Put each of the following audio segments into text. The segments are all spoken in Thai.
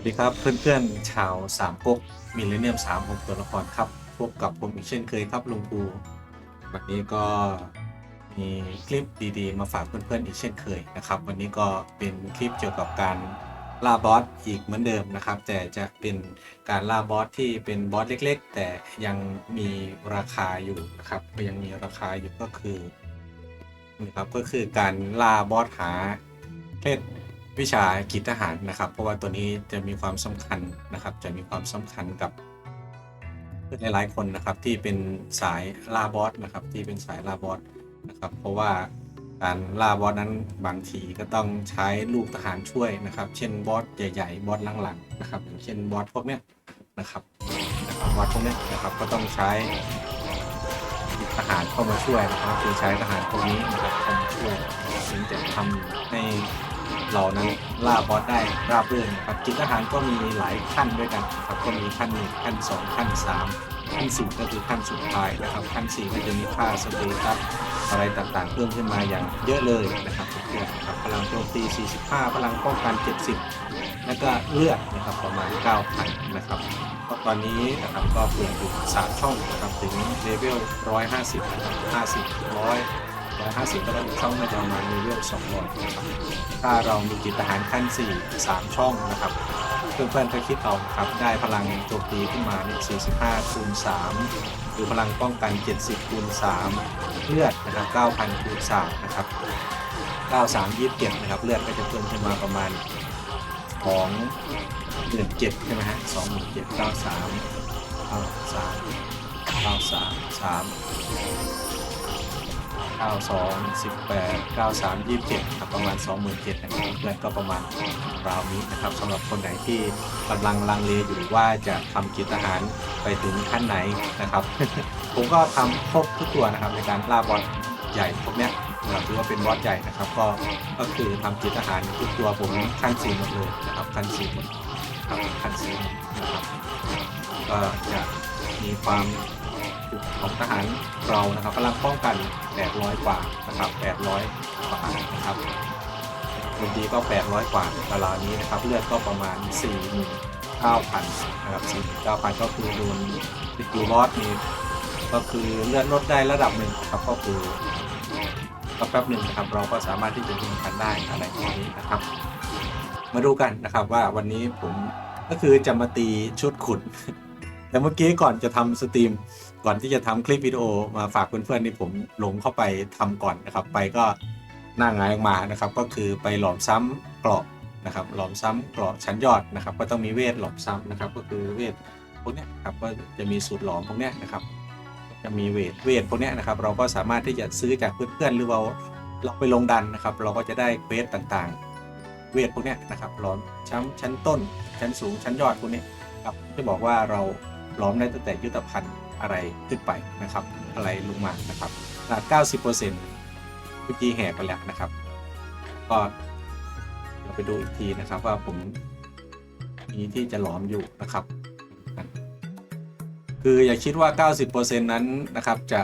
สวัสดีครับเพื่อนๆชาวสามก๊กมิลเลนเนียมสามผมตัวละครครับพบกับผมอีกเช่นเคยครับลุงปูวันนี้ก็มีคลิปดีๆ มาฝากเพื่อนๆอีกเช่นเคยนะครับ วันนี้ก็เป็นคลิปเกี่ยวกับการล่าบอสอีกเหมือนเดิมนะครับ แต่จะเป็นการล่าบอสที่เป็นบอสเล็ก ๆ แต่ยังมีราคาอยู่นะครับก็ยังมีราคาอยู่ก็คือนะครับก็คือการล่าบอสหาเพศ วิชากิจทหารนะครับ เพราะว่าตัวนี้จะมีความสำคัญนะครับ จะมีความสำคัญกับเพื่อนหลายๆคนนะครับที่เป็นสายล่าบอสนะครับ ที่เป็นสายล่าบอสนะครับ เพราะว่าการล่าบอสนั้นบางทีก็ต้องใช้ลูกทหารช่วยนะครับ เช่นบอสใหญ่ๆบอสหลังๆนะครับ อย่างเช่นบอสพวกเนี้ยนะครับบอสพวกเนี้ยนะครับก็ต้องใช้ทหารเข้ามาช่วยนะครับคือใช้ทหารพวกนี้นะครับเข้ามาช่วยถึงจะทำให้ เรานั้นล่าบอสได้ราบรื่นนะครับจิตทหารก็มีหลายขั้นด้วยกันครับก็มีขั้นหนึ่งขั้นสองขั้นสามขั้นสี่ก็คือขั้นสุดท้ายนะครับขั้นสี่ก็จะมีค่าสเตตัสอะไรต่างๆเพิ่มขึ้นมาอย่างเยอะเลยนะครับเพื่อนครับพลังโจมตี 45 พลังป้องกัน 70 แล้วก็เลือดนะครับประมาณ 9,000 นะครับก็ตอนนี้นะครับก็เปลี่ยนถึง3ช่องนะครับถึงเลเวล 150 นะครับ 50 100 150ก็ได้อีกช่องน่าจะประมาณเลเวล200นะครับถ้าเรามีจิตทหารขั้น 4 3 ช่องนะครับเพื่อนๆก็คิดเอาครับได้พลังโจมตีขึ้นมาเนี่ย45คูณ3หรือพลังป้องกัน 70คูณ3เลือดนะครับ9,000คูณ3นะครับ93 27นะครับเลือดก็จะเพิ่มขึ้นมาประมาณของหมื่นเจ็ดใช่ไหมฮะสองหมื่นเจ็ดเก้าสามเก้าสามเก้าสามสาม 92 18 93 27ครับประมาณ 27,000นะครับเพื่อนก็ประมาณราวนี้นะครับสำหรับคนไหนที่กำลังลังเลอยู่ว่าจะทำกิจทหารไปถึงขั้นไหนนะครับ ผมก็ทำครบทุกตัวนะครับในการล่าบอสใหญ่พวกเนี้ยนะครับถือว่าเป็นบอสใหญ่นะครับ ก็ก็คือทำกิจทหารทุกตัวผมขั้นสี่หมดเลยนะครับขั้นสี่หมดครับขั้นสี่หมดนะครับก็จะมีความ ของทหารเรานะครับพลังป้องกัน800กว่านะครับ800กว่านะครับบางทีก็ 800 กว่าเวลานี้นะครับเลือดก็ประมาณ 49,000นะครับ49,000 ก็คือโดนติดยูบอสนี่ก็คือเลือดลดได้ระดับหนึ่งครับก็คือก็แป๊บหนึ่งนะครับเราก็สามารถที่จะยิงกันได้อะไรอย่างนี้นะครับ มาดูกันนะครับว่าวันนี้ผมก็คือจะมาตีชุดขุดแต่เมื่อกี้ก่อนจะทำสตรีม ก่อนที่จะทำคลิปวิดีโอมาฝากเพื่อนๆนี่ผมหลงเข้าไปทำก่อนนะครับ ไปก็หน้างายออกมานะครับ ก็คือไปหลอมซ้ำเกราะนะครับ หลอมซ้ำเกราะชั้นยอดนะครับ ก็ต้องมีเวทหลอมซ้ำนะครับ ก็คือเวทพวกนี้ครับก็จะมีสูตรหลอมพวกนี้นะครับ จะมีเวทเวทพวกนี้นะครับ เราก็สามารถที่จะซื้อจากเพื่อนๆหรือเราเราไปลงดันนะครับ เราก็จะได้เวสต่างๆ เวทพวกนี้นะครับหลอมชั้นชั้นต้น ชั้นสูงชั้นยอดพวกนี้ครับจะบอกว่าเรา ลอมได้ตั้งแต่ยุทธภัณฑ์อะไรขึ้นไปนะครับ อะไรลงมานะครับขนาด90%เมื่อกี้แหกไปแล้วนะครับ ก็เราไปดูอีกทีนะครับว่าผมมีที่จะหลอมอยู่นะครับ คืออย่าคิดว่า 90%นั้นนะครับจะ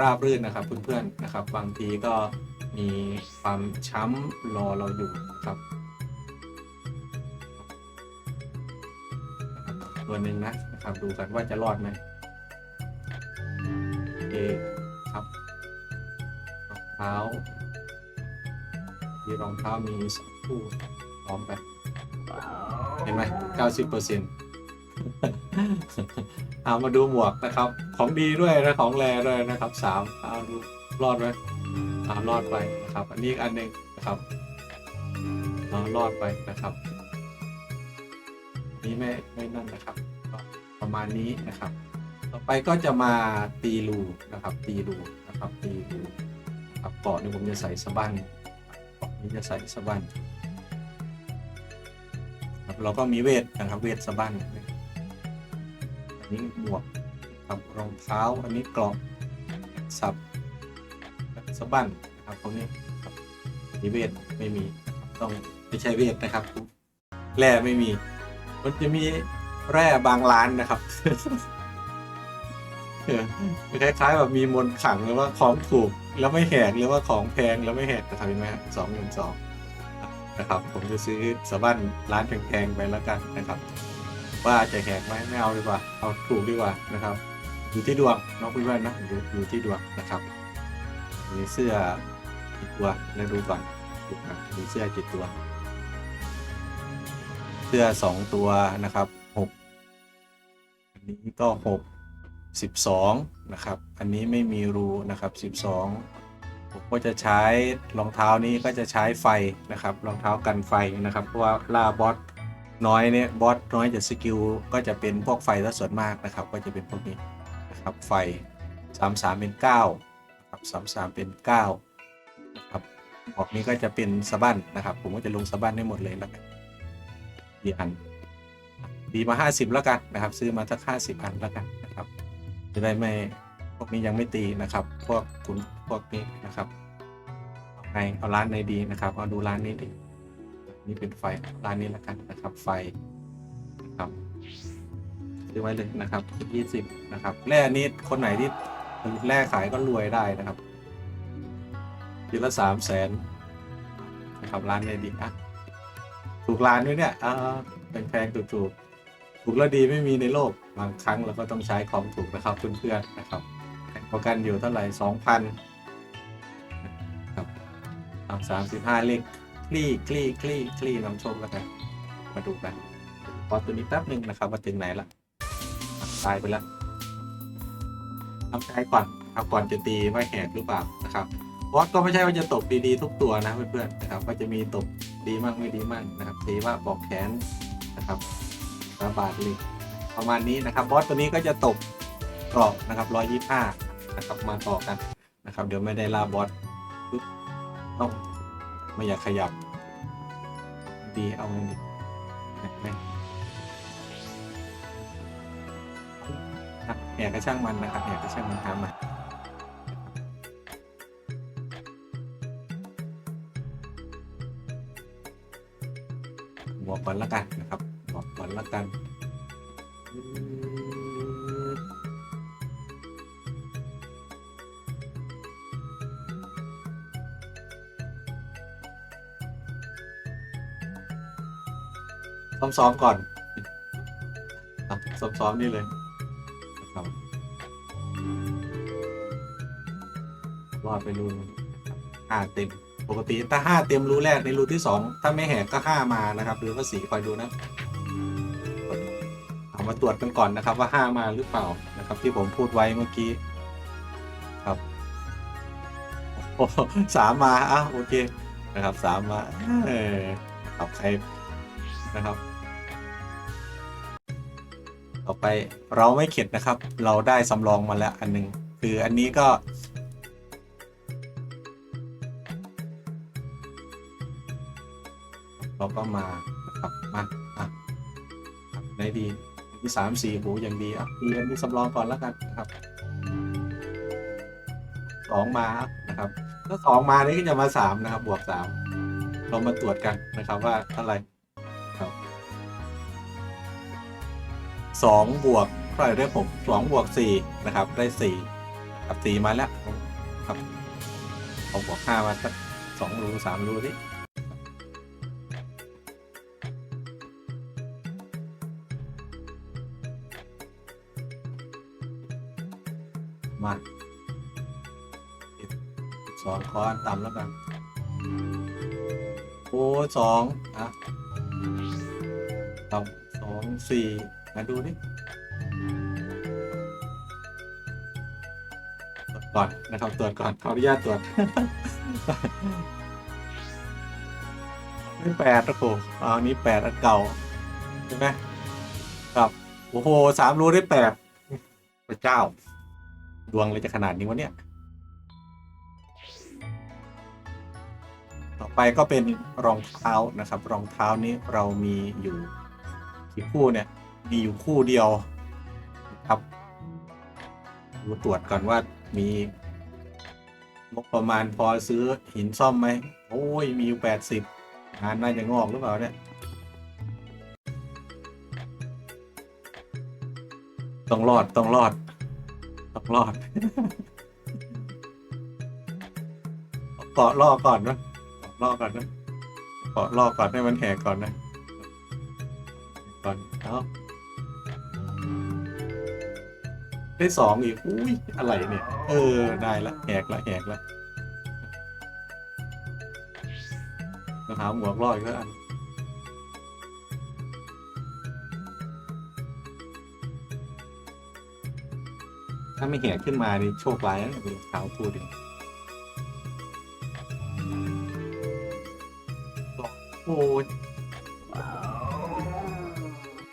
ราบรื่นนะครับเพื่อนๆนะครับ บางทีก็มีความช้ำรอเราอยู่นะครับตัวหนึ่งนะนะ ครับดูกันว่าจะรอดไหมโอคครับรองเท้าที่รองเท้ามีสองคู่พร้อมไปเห็นไหม90%เปอร์เซ็นต์เอามาดูหมวกนะครับ ของดีด้วยนะของแรด้วยนะครับสามเอาดูรอดไหมอารอดไปนะครับ อันนี้อันหนึ่งนะครับอ่ารอดไปนะครับ นี้ไม่ไม่นั่นนะครับ ประมาณนี้นะครับ ต่อไปก็จะมาตีรูนะครับ ตีรูนะครับ ตีรูครับเกาะนี่ผมจะใส่สะบั้นเกาะนี้จะใส่สะบั้นครับเราก็มีเวทนะครับ เวทสะบั้นอันนี้หมวกครับรองเท้าอันนี้กรอบสับสะบั้นนะครับพวกนี้ครับมีเวทไม่มีต้องไม่ใช่เวทนะครับแร่ไม่มี มันจะมี แร่บางร้านนะครับคล้ายๆแบบมีมนขังหรือว่าของถูกแล้วไม่แหกหรือว่าของแพงแล้วไม่แหกนะครับเห็นไหมสองหนึ่งสองนะครับ ผมจะซื้อสบั้นร้านแพงๆไปแล้วกันนะครับ ว่าจะแหกไหมไม่เอาดีกว่า เอาถูกดีกว่านะครับ อยู่ที่ดวงน้องพื่อนๆนะอยู่อยู่ที่ดวงนะครับ มีเสื้อกี่ตัวแล้วดูก่อนดูก่อนมีเสื้อกี่ตัว เสื้อสองตัวนะครับ นี้ก็หกสิบสองนะครับ อันนี้ไม่มีรูนะครับสิบสองผมก็จะใช้รองเท้านี้ก็จะใช้ไฟนะครับรองเท้ากันไฟนะครับ เพราะว่าล่าบอสน้อยเนี่ยบอสน้อยจะสกิลก็จะเป็นพวกไฟซะส่วนมากนะครับ ก็จะเป็นพวกนี้นะครับไฟสามสามเป็นเก้าครับสามสามเป็นเก้านะครับออกนี้ก็จะเป็นสะบั้นนะครับ ผมก็จะลงสะบั้นให้หมดเลยแล้วกันกี่อัน ดีมา 50 แล้วกันนะครับ ซื้อมาสัก50อันแล้วกันนะครับ จะได้ไม่พวกนี้ยังไม่ตีนะครับ พวกคุณพวกนี้นะครับเอาไงเอาร้านไหนดีนะครับ เอาดูร้านนี้ดินี่เป็นไฟร้านนี้แล้วกันนะครับ ไฟนะครับซื้อไว้เลยนะครับ20นะครับแร่นี้คนไหนที่แร่ขายก็รวยได้นะครับทีละสามแสนนะครับร้านไหนดีอะถูกร้านด้วยเนี่ยอ่าแพงๆถูกๆ ถูกแล้วดีไม่มีในโลก บางครั้งเราก็ต้องใช้ของถูกนะครับเพื่อนๆนะครับประกันอยู่เท่าไหร่สองพันครับสามสิบห้าเลขคลี่คลี่คลี่คลี่นำโชคแล้วกันมาดูกันพอตัวนี้แป๊บหนึ่งนะครับว่าถึงไหนละตายไปแล้วทำใจก่อนเอาก่อนจะตีว่าแหกหรือเปล่านะครับบอสก็ไม่ใช่ว่าจะตกดีๆทุกตัวนะเพื่อนๆนะครับ ก็จะมีตกดีมากไม่ดีมากนะครับตีว่าบอกแขนนะครับ ระบาดเลยประมาณนี้นะครับบอสตัวนี้ก็จะตกกรอบนะครับร้อยยี่ห้านะครับมาต่อกันนะครับ เดี๋ยวไม่ได้ลาบอสปึ๊บต้องไม่อยากขยับ ดีเอาเงินดีไม่อะแหกกระช่างมันนะครับแหกกระช่างมันทำมาบอกก่อนละกันนะครับ บอกก่อนละกันซ้อมๆก่อนอะซ้อมๆนี่เลยครับว่าไปรูห้าเต็ม ปกติถ้าห้าเต็มรูแรกในรูที่สองถ้าไม่แหกก็ห้ามานะครับหรือว่าสี่คอยดูนะ มาตรวจกันก่อนนะครับ ว่าห้ามาหรือเปล่านะครับ ที่ผมพูดไว้เมื่อกี้ ครับโอ้โหสามมาอะโอเคนะครับสามมาเออครับใครนะครับ ต่อไปเราไม่เข็ดนะครับ เราได้สำรองมาแล้วอันหนึงคืออันนี้ก็เราก็มานะครับมาอะไหนดีีสามสี่หูอย่างดีอะมีอันนี้สำรองก่อนแล้วกันนะครับสองมานะครับ ถ้าสองมานี่ก็จะมาสามนะครับ บวกสามเรามาตรวจกันนะครับว่าเท่าไหร่ครับสองบวกเท่าไหร่ได้ผมสองบวกสี่นะครับ ได้สี่ครับสี่มาแล้วครับเอาบวกห้ามาสักสองรูสามรูดิ สองอะต่ำสองสี่มาดูดิตรวจก่อนนะครับตรวจก่อนขออนุญาตตรวจไม่แปดนะโอ้เอาอันนี้แปดอันเก่าใช่ไหมครับโอ้โหสามรูได้แปดพระเจ้า ดวงเลยจะขนาดนี้วะเนี่ย ไปก็เป็นรองเท้านะครับ รองเท้านี้เรามีอยู่กี่คู่เนี่ยมีอยู่คู่เดียวครับดูตรวจก่อนว่ามีงบประมาณพอซื้อหินซ่อมไหมโอ้ยมีอยู่แปดสิบงานน่าจะงอกหรือเปล่าเนี่ยต้องรอดต้องรอดต้องรอดเกาะล่อก่อนนะ เกาะล่อก่อนนะขอรอก่อนให้มันแหกก่อนนะ ก่อนเอาได้สองอีก อุ้ย อะไรเนี่ย เออ ได้ละ แหกละแหกละรองเท้าหมวกรอดก็อันถ้าไม่แหกขึ้นมานี่โชคร้ายนะเท้าพูดดิโอ้ย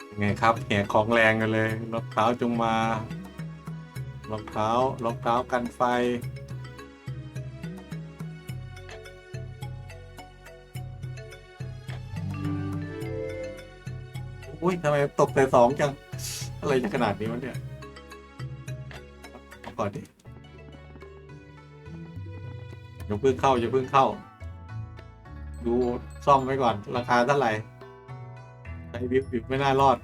ยังไงครับแหกของแรงกันเลยรองเท้าจงมารองเท้ารองเท้ากันไฟ อุ้ยทำไมตกแต่สองจัง อะไรจะขนาดนี้วะเนี่ยก่อนดิอย่าเพิ่งเข้าอย่าเพิ่งเข้า ดูซ่อมไว้ก่อน ราคาเท่าไหร่ใช้วิบวิบไม่น่ารอด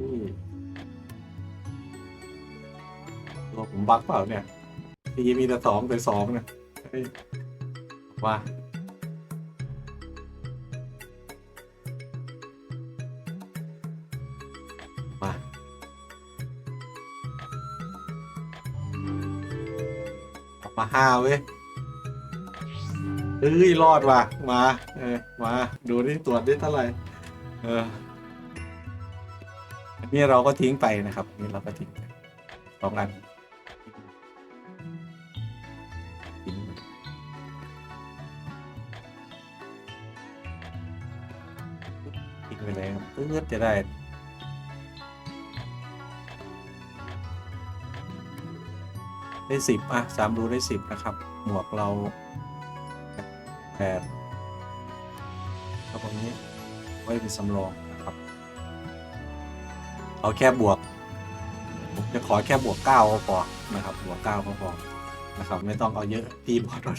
นี่ตัวผมบักเปล่าเนี่ยทีมีแต่สองแต่สองเนี่ยว่า ออกมาห้าเว้ยเฮ้ยรอดว่ะ มาเออมาดูนี่ตรวจได้เท่าไหร่เอออันนี้เราก็ทิ้งไปนะครับอันนี่เราก็ทิ้งไปสองอันทิ้งไปทิ้งไปเลยครับเพื่อจะได้ ได้สิบอะสามรูได้สิบนะครับ หมวกเราแปดครับตรงนี้ไว้เป็นสำรองนะครับ เอาแค่บวก ผมจะขอแค่บวกเก้าก็พอนะครับ บวกเก้าก็พอนะครับ ไม่ต้องเอาเยอะตีบอดรอด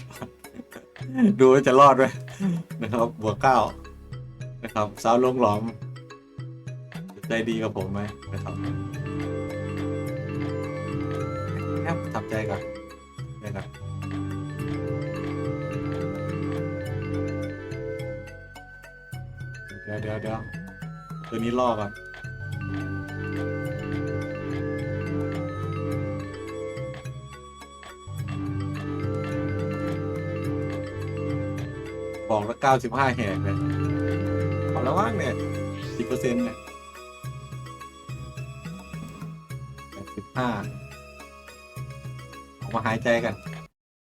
ดูว่าจะรอดไหมนะครับบวกเก้านะครับสาวลงหลอม ใจดีกับผมไหมนะครับ แอบทำใจก่อนเดี๋ยวเดี๋ยวเดี๋ยวตัวนี้ล่อก่อนบอกล้วเก้าสิบห้าแหกเลยเอาแล้วว่างเนี่ยสิบเปอร์เซ็นต์เนี่ยแปดสิบห้า มาหายใจกัน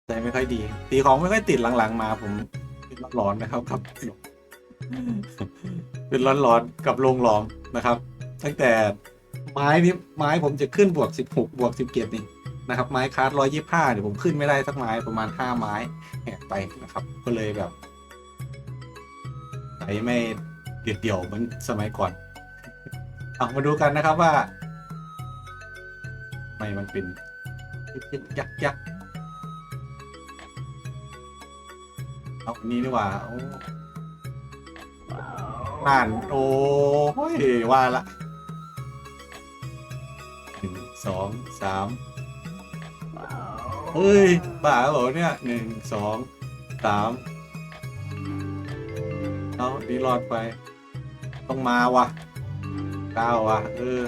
ใจไม่ค่อยดี ตีของไม่ค่อยติดหลังๆ มาผมเป็นร้อนๆนะครับครับ เป็นร้อนๆกับโรงหลอมนะครับ ตั้งแต่ไม้นี้ไม้ผมจะขึ้นบวกสิบหกบวกสิบเกียรนี่นะครับไม้คาร์ดร้อยยี่ห้าเดี๋ยวผมขึ้นไม่ได้สักไม้ประมาณห้าไม้แหกไปนะครับ ก็เลยแบบใช้ไม่เดี่ยวๆเหมือนสมัยก่อนเอามาดูกันนะครับว่าทำไม่มันเป็น ยึกยักยักเอาอันนี้ดีกว่าโอ้น่านโอ้ยว่าละหนึ่งสองสามเฮ้ยบ้าเหรอเนี่ยหนึ่งสองสามเอาดีรอดไป ต้องมาวะก้าววะเออ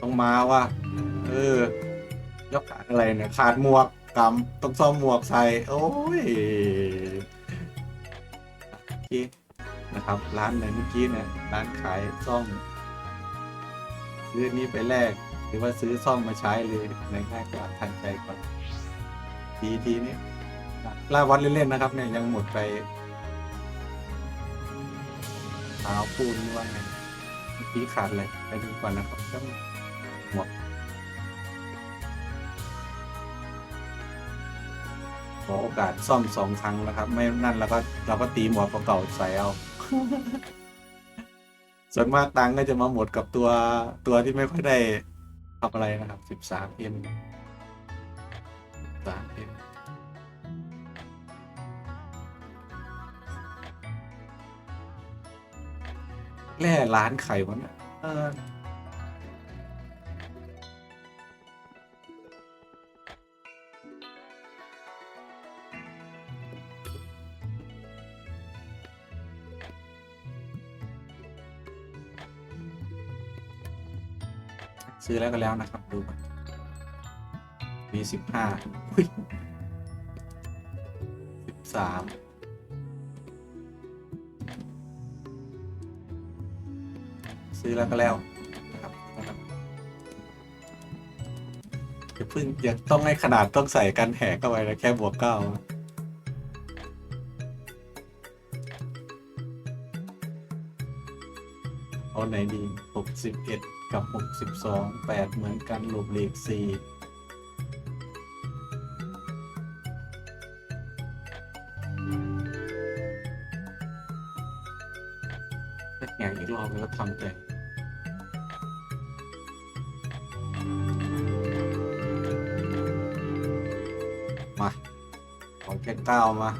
ต้องมาวะเออ อะไรเนี่ยขาดหมวกกำต้องซ่อมหมวกใส่ โอ้ยโอเคนะครับ ร้านไหนเมื่อกี้เนี่ยร้านขายซ่อมซื้อนนี้ไปแลกหรือว่าซื้อซ่อมมาใช้เลยในง่ายกว่าทันใจกว่าทีทีนี้ล่าวัดเล่นๆนะครับ เนี่ยยังหมดไปเท้าปูนว่าไงเมื่อกี้ขาดอะไรไปดูก่อนนะครับต้องหมดข อโอกาสซ่อมสองครั้งแล้วครับ ไม่นั่นแล้วก็เราก็ตีหมวกเก่าใส่เอา ส่วนมากตังก็จะมาหมดกับตัวตัวที่ไม่ค่อยได้ทำอะไรนะครับสิบสามเอ็มสามเอ็มแร่ร้านไข่วะเนี่ย ซื้อแล้วก็แล้วนะครับ ดูก่อนมีสิบห้าสิบสามซื้อแล้วก็แล้วนะครับอย่าเพิ่งอย่าต้องให้ขนาดต้องใส่กันแหกเข้าไปนะแค่บวกเก้าเอาไหนดีหกสิบเอ็ด กับหกสิบสองแปดเหมือนกันลบเลขสี่อย่างอีกรอบแล้วทำใจมาของแค่เก้ามา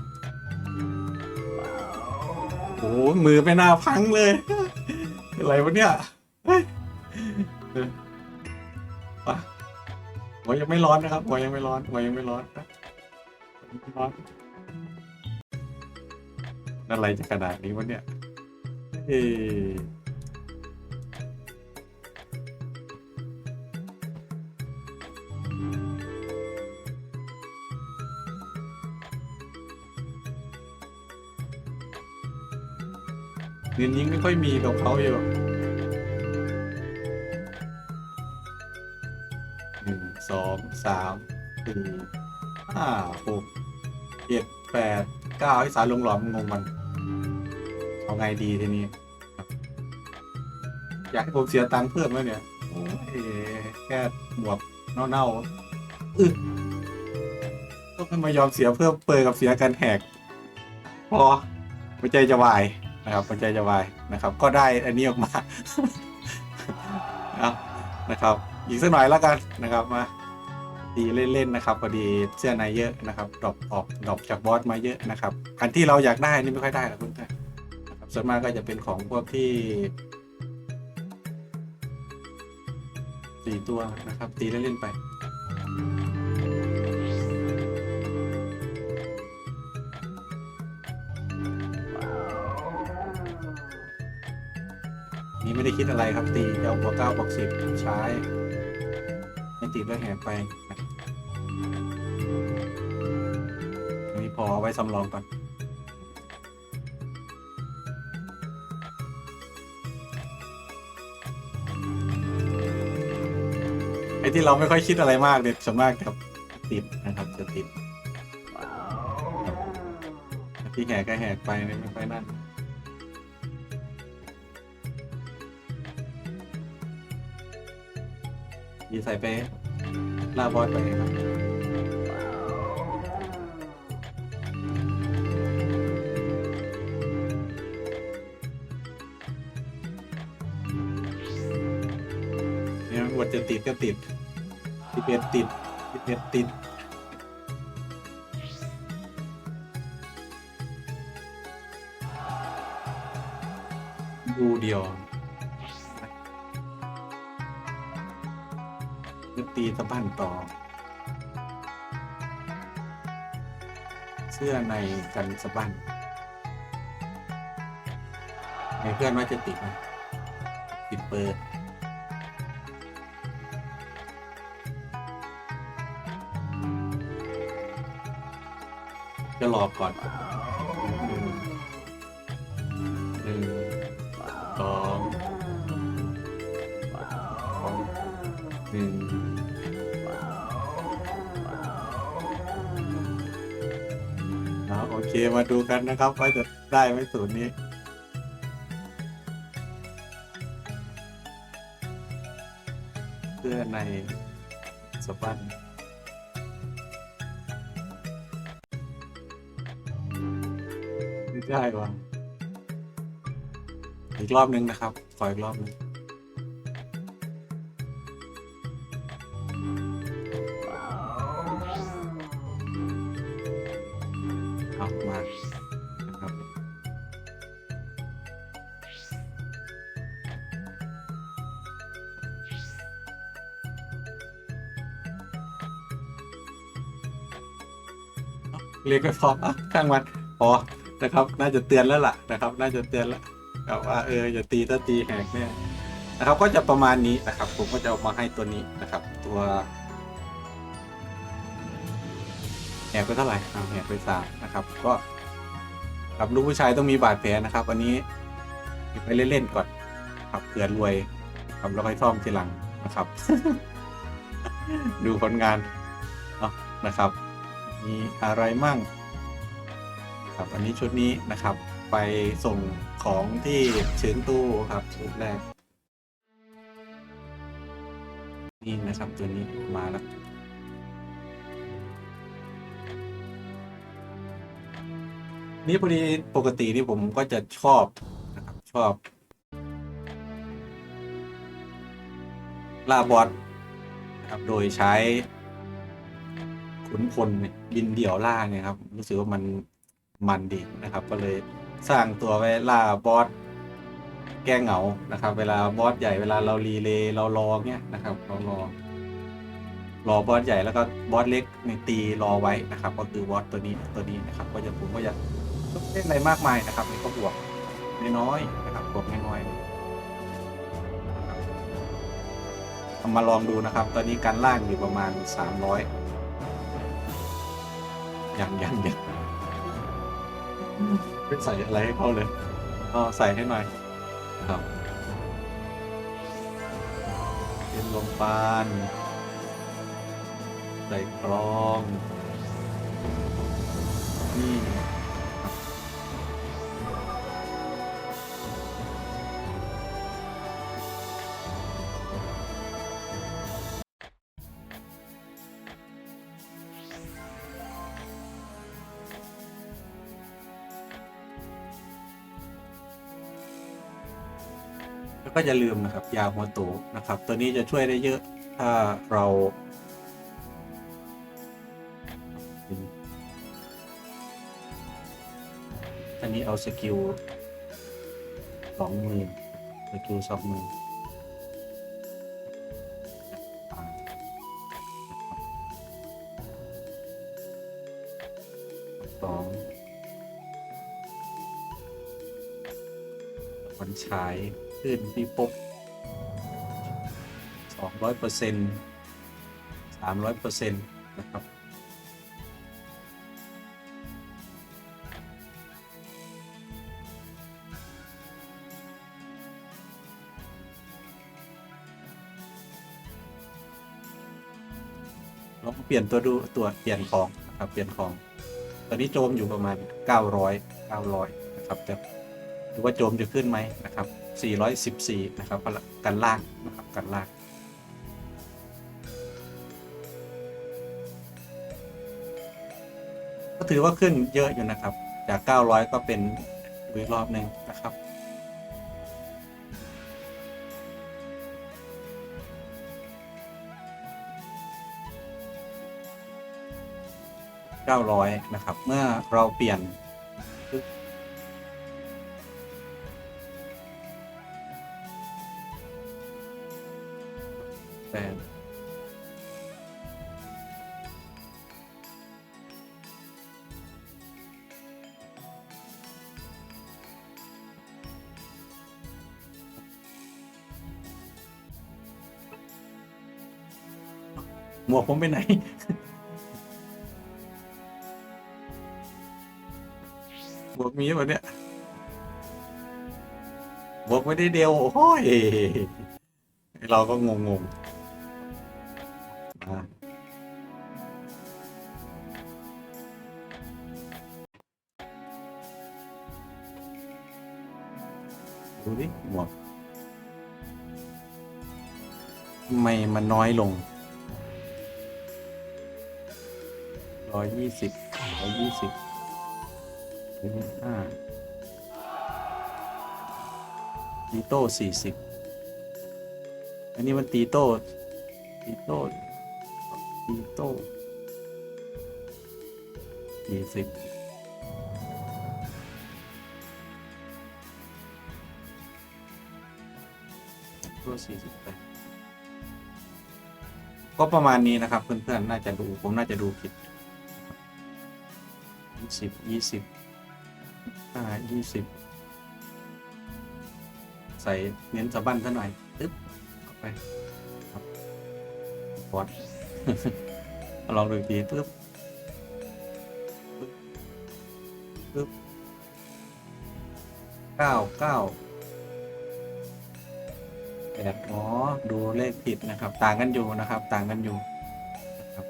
โอ้ยมือไม่น่าพังเลย อะไรวะเนี่ย ยังไม่ร้อนนะครับหัวยังไม่ร้อนหัวยังไม่ร้อนหัวยังไม่ร้อนอะไรจะขนาดนี้วะเนี่ยเอ้ยเงินยิงไม่ค่อยมีกับเขาอยู่ สามสี่ห้าหกเจ็ดแปดเก้าไอ้สารลงหลอมงงมัน เอาไงดีทีนี้ อยากให้ผมเสียตังค์เพิ่มไหมเนี่ยโอ้ยแค่หมวกเน่าๆอึต้องให้มายอมเสียเพิ่มเปิดกับเสียกันแหก พอหัวใจจะวายนะครับหัวใจจะวายนะครับ ก็ได้อันนี้ออกมาเอานะครับ อีกสักหน่อยแล้วกันนะครับมาีเล่นๆนะครับพอดีเสื้อในเยอะนะครับดรอปออกดรอปจากบอสมาเยอะนะครับอันที่เราอยากได้นี่ไม่ค่อยได้หรอกเพื่อนๆส่วนมากก็จะเป็นของพวกที่สี่ตัวนะครับตีเล่นๆไปนี่ไม่ได้คิดอะไรครับตีเอาบวกเก้าบวกสิบใช้ ไม่ติดแล้วแหกไปมีพอเอาไว้สำรองก่อนไอ้ที่เราไม่ค่อยคิดอะไรมากเนี่ยส่วนมากจะติดนะครับจะติดที่แหกก็แหกไปไม่ค่อยนั่น ยีใส่ไปลาบอสไปครับเนี่ยวัดจะติดก็ติดที่เป็ดติดที่เป็ดติดดูเดียว ตีสะบั้นต่อ เสื้อในกันสะบั้นในเพื่อนว่าจะติดไหมติดเปิดจะรอก่อน มาดูกันนะครับ ว่าจะได้ไหมสูตรนี้ เพื่อในสปันไม่ได้วะอีกรอบนึงนะครับ ขออีกรอบนึง เรียกไปพออะข้างวันพอนะครับ น่าจะเตือนแล้วล่ะนะครับ น่าจะเตือนแล้วครับว่าเอออย่าตีถ้าตีแหกเนี่ยนะครับ ก็จะประมาณนี้นะครับ ผมก็จะเอามาให้ตัวนี้นะครับ ตัวแหกไปเท่าไหร่เอาแหกไปสามนะครับ ก็ครับลูกผู้ชายต้องมีบาดแผลนะครับ อันนี้ไปเล่นๆก่อนครับเผื่อรวยครับแล้วค่อยซ่อมทีหลังนะครับ ดูผลงานเนาะนะครับ มีอะไรมั่งครับอันนี้ชุดนี้นะครับ ไปส่งของที่เชิงตู้ครับชุดแรก นี่นะครับตัวนี้มาแล้วนี่พอดีปกตินี่ผมก็จะชอบนะครับชอบลาบอสนะครับโดยใช้ ขุนพลเนี่ยบินเดี่ยวล่าเนี่ยครับ รู้สึกว่ามันมันดีนะครับ ก็เลยสร้างตัวไว้ล่าบอสแก้เหงานะครับ เวลาบอสใหญ่เวลาเรารีเลย์เรารอเนี่ยนะครับเรารอรอบอสใหญ่แล้วก็บอสเล็กในตีรอไว้นะครับ ก็คือบอสตัวนี้ตัวนี้นะครับ ก็จะผมก็จะไม่เล่นอะไรมากมายนะครับนี่ก็บวกน้อยๆนะครับบวกน้อยๆนะครับเอามาลองดูนะครับ ตอนนี้การล่างอยู่ประมาณสามร้อ ยยังยังยังไม่ใส่อะไรให้เขาเลยอ๋อใส่ให้หน่อยครับเป็นลมปานใส่กรองนี่ แล้วก็อย่าลืมนะครับยาหัวโตนะครับ ตัวนี้จะช่วยได้เยอะถ้าเราอันนี้เอาสกิลสองมือสกิลสองมือ ขึ้นที่ปกสองร้อยเปอร์เซ็นต์สามร้อยเปอร์เซ็นต์นะครับเราเปลี่ยนตัวดูตัวเปลี่ยนของนะครับเปลี่ยนของ ตอนนี้โจมอยู่ประมาณ 900 900นะครับแต่ดูว่าโจมจะขึ้นไหมนะครับ 414 นะครับกันลางนะครับกันลางก็ถือว่าขึ้นเยอะอยู่นะครับ จาก 900 ก็เป็นอีกรอบหนึ่งนะครับ 900 นะครับ เมื่อเราเปลี่ยน แปดหมวกผมไปไหนบวกมีป่ะเนี่ยบวกไม่ได้เดียวโอ้ยเราก็งงงๆ ไมมันน้อยลงร้อยยี่สิบร้อยยี่สิบห้าตีโต้สี่สิบอันนี้มันตีโต้ตีโต้ตีโต้สี่สิบตัวสี่สิบแปด ก็ประมาณนี้นะครับ เพื่อนๆ น่าจะดูผมน่าจะดูผิดยี่สิบยี่สิบห้ายี่สิบใส่เน้นสะบั้นซะหน่อยตึ๊บไปครับพอดลองดูอีกทีปึ๊บปึ๊บเก้าเก้า ดอ๋อดูเลขผิดนะครับ ต่างกันอยู่นะครับ ต่างกันอยู่ครับ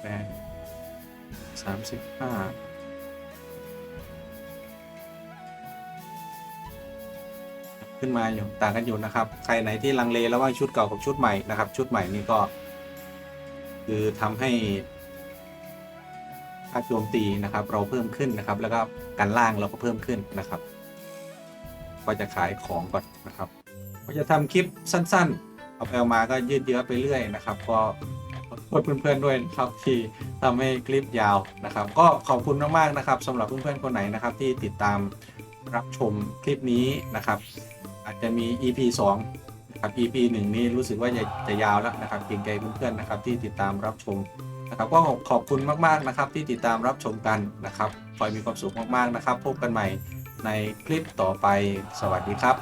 แปดสามสิบห้าขึ้นมาอยู่ต่างกันอยู่นะครับ ใครไหนที่ลังเลระหว่างชุดเก่ากับชุดใหม่นะครับ ชุดใหม่นี่ก็ คือทำให้ค่าโจมตีนะครับ เราเพิ่มขึ้นนะครับ แล้วก็การล่างเราก็เพิ่มขึ้นนะครับ ก็จะขายของก่อนนะครับ ก็จะทำคลิปสั้นๆ เอาไปเอามาก็ยืดเยื้อไปเรื่อยนะครับ ก็ขอโทษเพื่อนๆด้วยนะครับที่ทำให้คลิปยาวนะครับ ก็ขอบคุณมากๆนะครับสำหรับเพื่อนๆคนไหนนะครับ ที่ติดตามรับชมคลิปนี้นะครับ อาจจะมี EP 2นะครับ EP 1 นี้รู้สึกว่าจะจะยาวแล้วนะครับเกรงใจเพื่อนๆนะครับที่ติดตามรับชมนะครับ ก็ขอบคุณมากๆนะครับ ที่ติดตามรับชมกันนะครับขอให้มีความสุขมากๆนะครับ พบกันใหม่ในคลิปต่อไปสวัสดีครับ